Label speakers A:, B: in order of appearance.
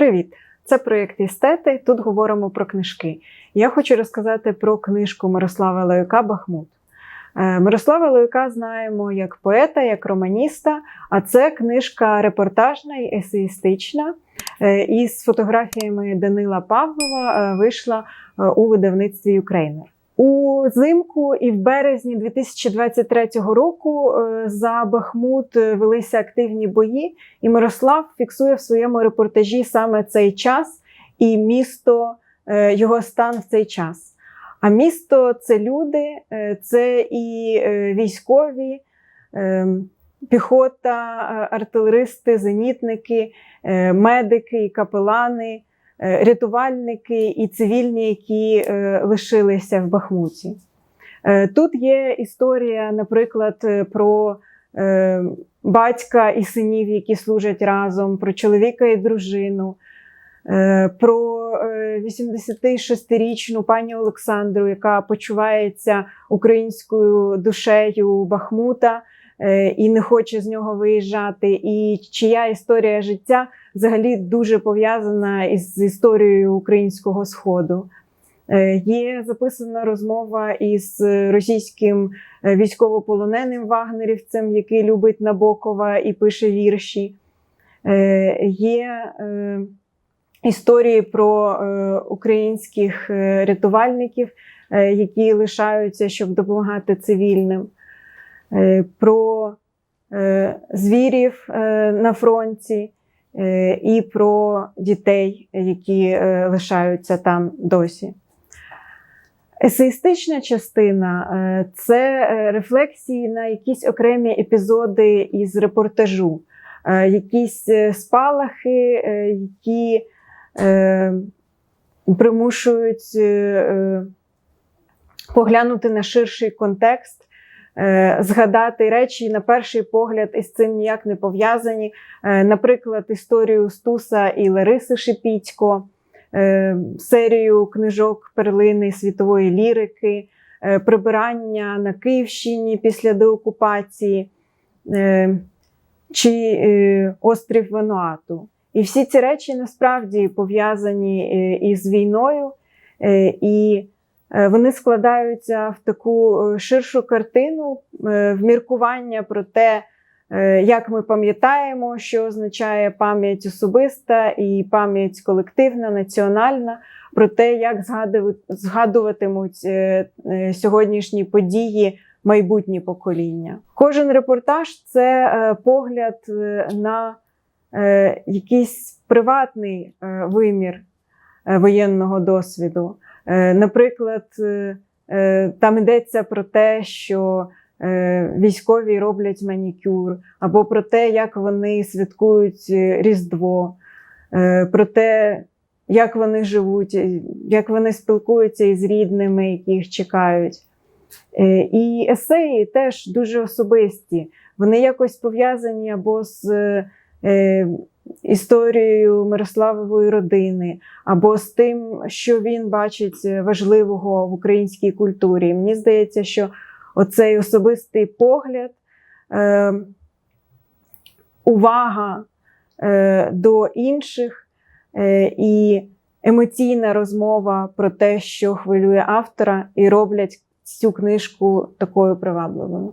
A: Привіт! Це проєкт Істети. Тут говоримо про книжки. Я хочу розказати про книжку Мирослава Лаюка Бахмут. Е, Мирослава Лаюка знаємо як поета, як романіста, а це книжка репортажна і есеїстична. е, Із фотографіями Данила Павлова е, вийшла у видавництві Українер. У зимку і в березні 2023 року е, за Бахмут е, велися активні бої, і Мирослав фіксує в своєму репортажі саме цей час і місто, е, його стан в цей час. А місто це люди, це і військові, піхота, артилеристи, зенітники, медики і капелани, рятувальники і цивільні, які е, лишилися в Бахмуті. Е, Тут є історія, наприклад, е, про е, батька і синів, які служать разом, про чоловіка і дружину, е, про е, 86-річну пані Олександру, яка почувається українською душею Бахмута е, і не хоче з нього виїжджати, і чия історія життя взагалі дуже пов'язана із історією українського сходу. Е, Є записана розмова із російським е, військовополоненим вагнерівцем, який любить Набокова і пише вірші. Е, Є е, історії про е, українських е, рятувальників, е, які лишаються, щоб допомагати цивільним, Е, про е, звірів е, на фронті е, і про дітей, які е, лишаються там досі. Есеїстична частина е, це е, рефлексії на якісь окремі епізоди із репортажу, е, якісь е, спалахи, е, які е, примушують е, е, поглянути на ширший контекст, е, згадати речі, на перший погляд, із цим ніяк не пов'язані. Е, Наприклад, історію Стуса і Лариси Шипітько, е, серію книжок перлини світової лірики, е, прибирання на Київщині після деокупації е, чи е, острів Вануату. І всі ці речі насправді пов'язані е, із війною, е, і е, вони складаються в таку е, ширшу картину е, вміркування про те, е, як ми пам'ятаємо, що означає пам'ять особиста і пам'ять колективна, національна, про те, як згадуватимуть е, е, сьогоднішні події майбутні покоління. Кожен репортаж це е, погляд е, на е, якийсь приватний е, вимір е, воєнного досвіду. Е, Наприклад, е, е, там йдеться про те, що військові роблять манікюр, або про те, як вони святкують Різдво, про те, як вони живуть, як вони спілкуються із рідними, які їх чекають. І есеї теж дуже особисті. Вони якось пов'язані або з історією Мирославової родини, або з тим, що він бачить важливого в українській культурі. Мені здається, що оцей особистий погляд, е, увага е, до інших е, і емоційна розмова про те, що хвилює автора, і роблять цю книжку такою привабливою.